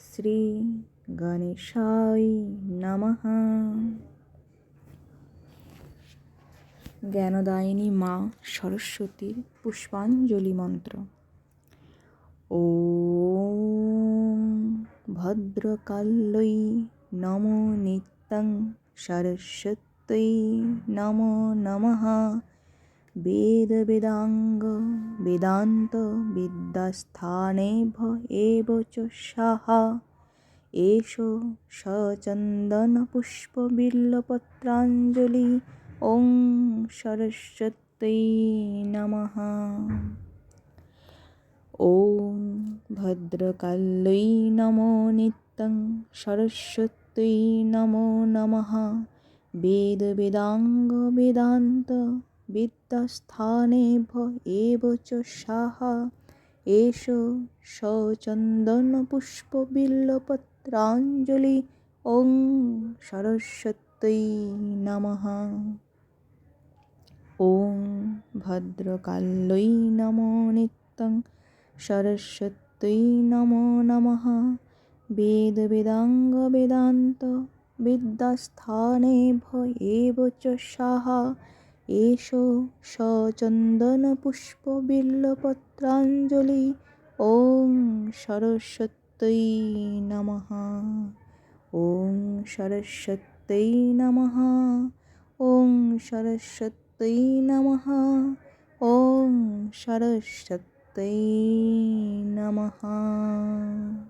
শ্রী গণেশায় নমঃ জ্ঞানদায়িনী মা সরস্বতীর পুষ্পাঞ্জলি মন্ত্র। ॐ ভদ্রকাল্যৈ নমো নিত্যং সরস্বত্যৈ নমো নমঃ। বেদ বেদাঙ্গ বেদান্ত বিদ্যাস্থানেভ এব চ সাহা এষ সচন্দন পুষ্পবিল্লপত্রাঞ্জলি ওং সরস্বত্যৈ নমঃ ॐ ভদ্রকাল্যৈ নমো নিত্যং সরস্বত্যৈ নমো নমঃ বেদ বেদাঙ্গ বেদান্ত বিদ্যাস্থানেভ এব চ সাহা। এষ সচন্দন পুষ্পবিল্লপত্রাঞ্জলি। ওং সরস্বত্যৈ নমঃ। ॐ ভদ্রকাল্যৈ নমো নিত্যং সরস্বত্যৈ নমো নমঃ। বেদ বেদাঙ্গ বেদান্ত বিদ্যাস্থানেভ এব এষ সচন্দন পুষ্পবিল্লপত্রাঞ্জলি ওং সরস্বত্যৈ নমঃ। ওং সরস্বত্যৈ নমঃ। ওং সরস্বত্যৈ নমঃ। ওং সরস্বত্যৈ নমঃ।